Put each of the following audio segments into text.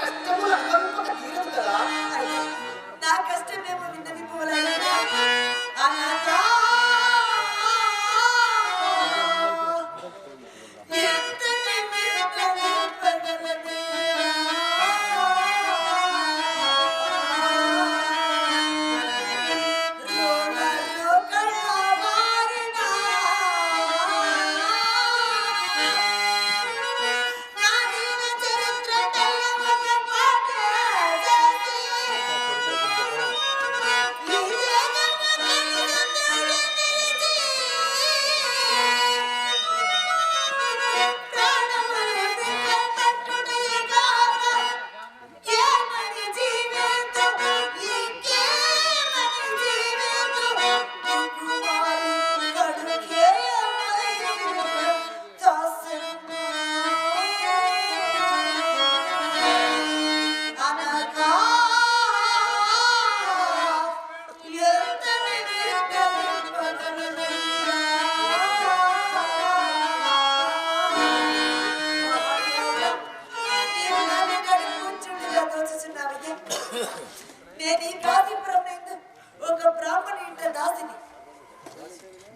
ಕಷ್ಟ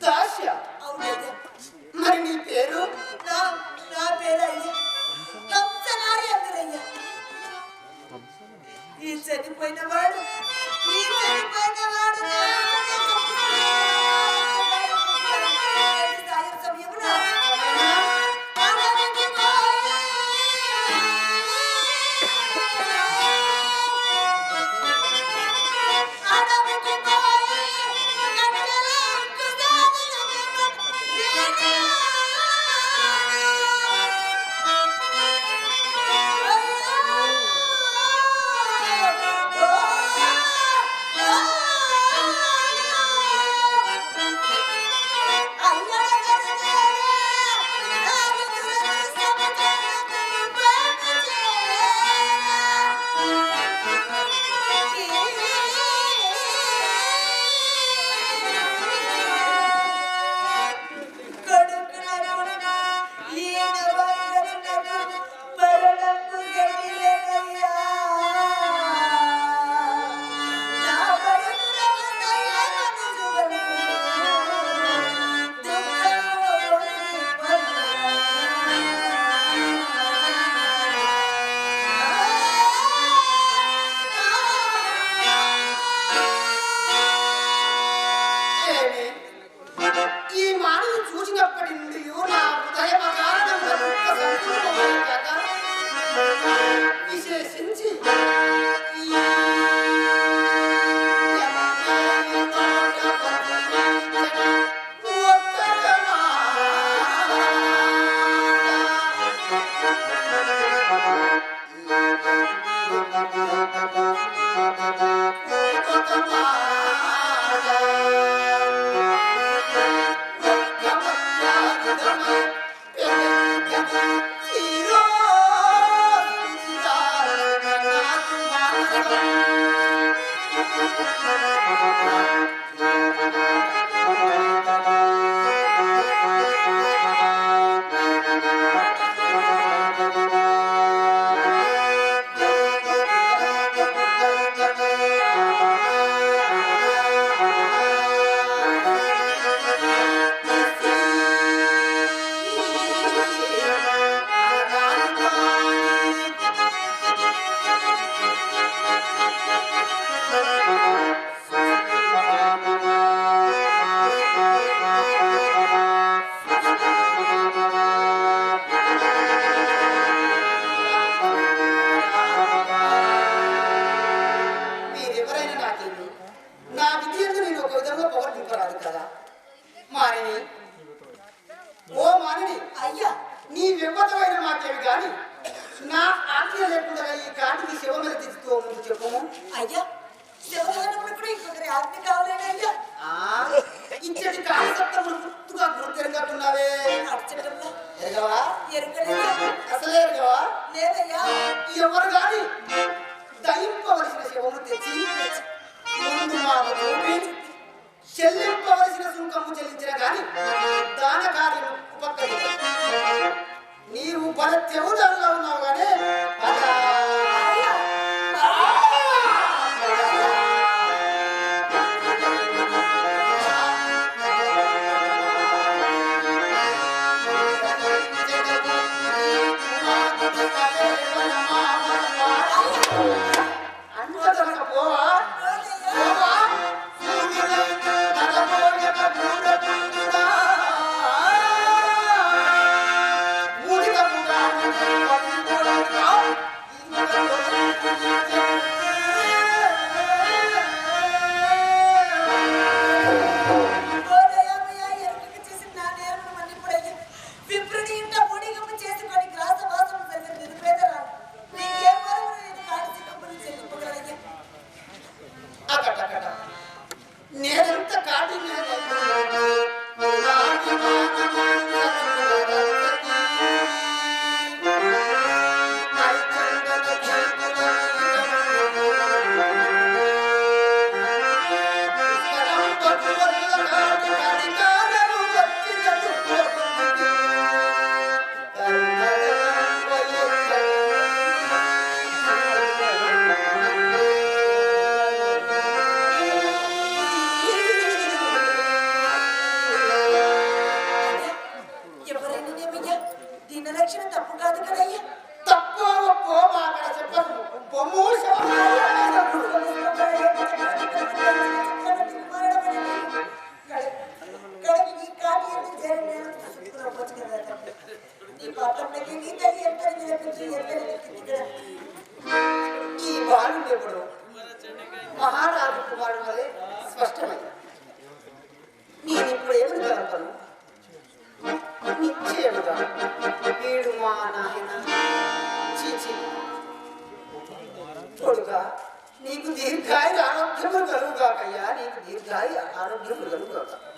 దాశ అవునదే మరి నీ పేరు? నా నా పేరు అయ్యా కంసనారి? అందరయ్యా ఈ చనిపోయిన వాడు ఈ చనిపోయిన వాడు. Thank you. ولتبتغون الله ഈ ജായ ആരോഗ്യം നിലനിർത്തണം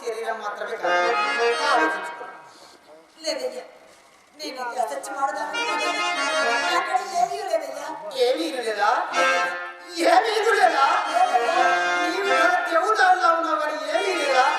శరీరం మాత్రమే లేదయ్యా నేను చచ్చి మాడదాను ఏమీ లేదయ్యా. ఏమీ లేదా ఏమీ లేదా నీవు దేవుదాల్లో ఉన్నవాడు ఏమీ కాదు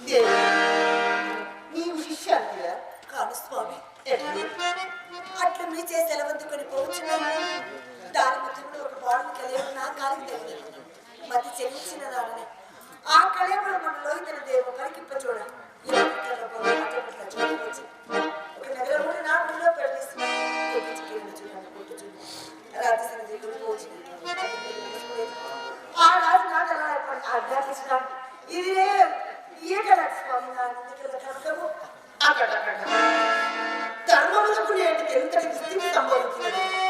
దేవి నీవు శిష్యాలుగా కాదు స్వామి అట్లా మీ చేసి ఎలవందుకొని పోవచ్చున్నాము దాని మధ్యలో ఒక బాణం కలియడం నా కాలికి తెలియదు మధ్య చెల్లించిన దానిని ఆ కళేపుడు మన లోహితన దేవు పరికింప చూడ ఒక నగరంలో నా ఊళ్ళో పెళ్ళేసి ఆ రాజు నాకు అలా అభ్యాసించినాడు ఇదే ధర్మంలో కూడా ఏంటి తెలుగు సంబోధించినది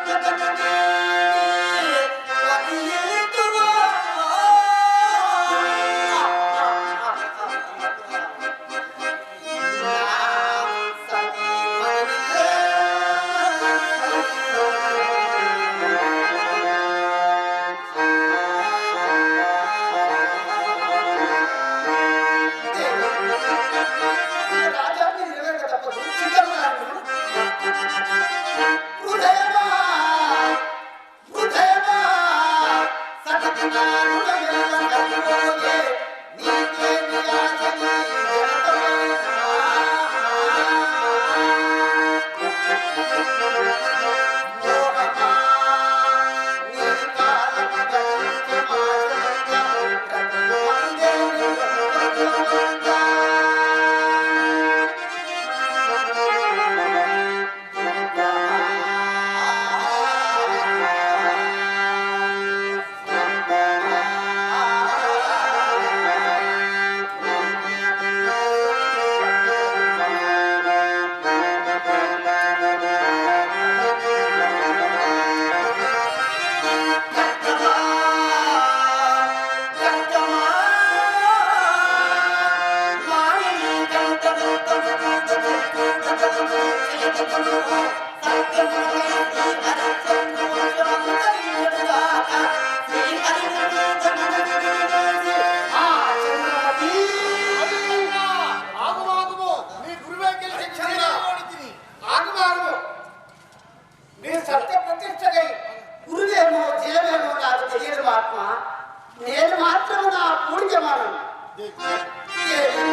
Por Yeah.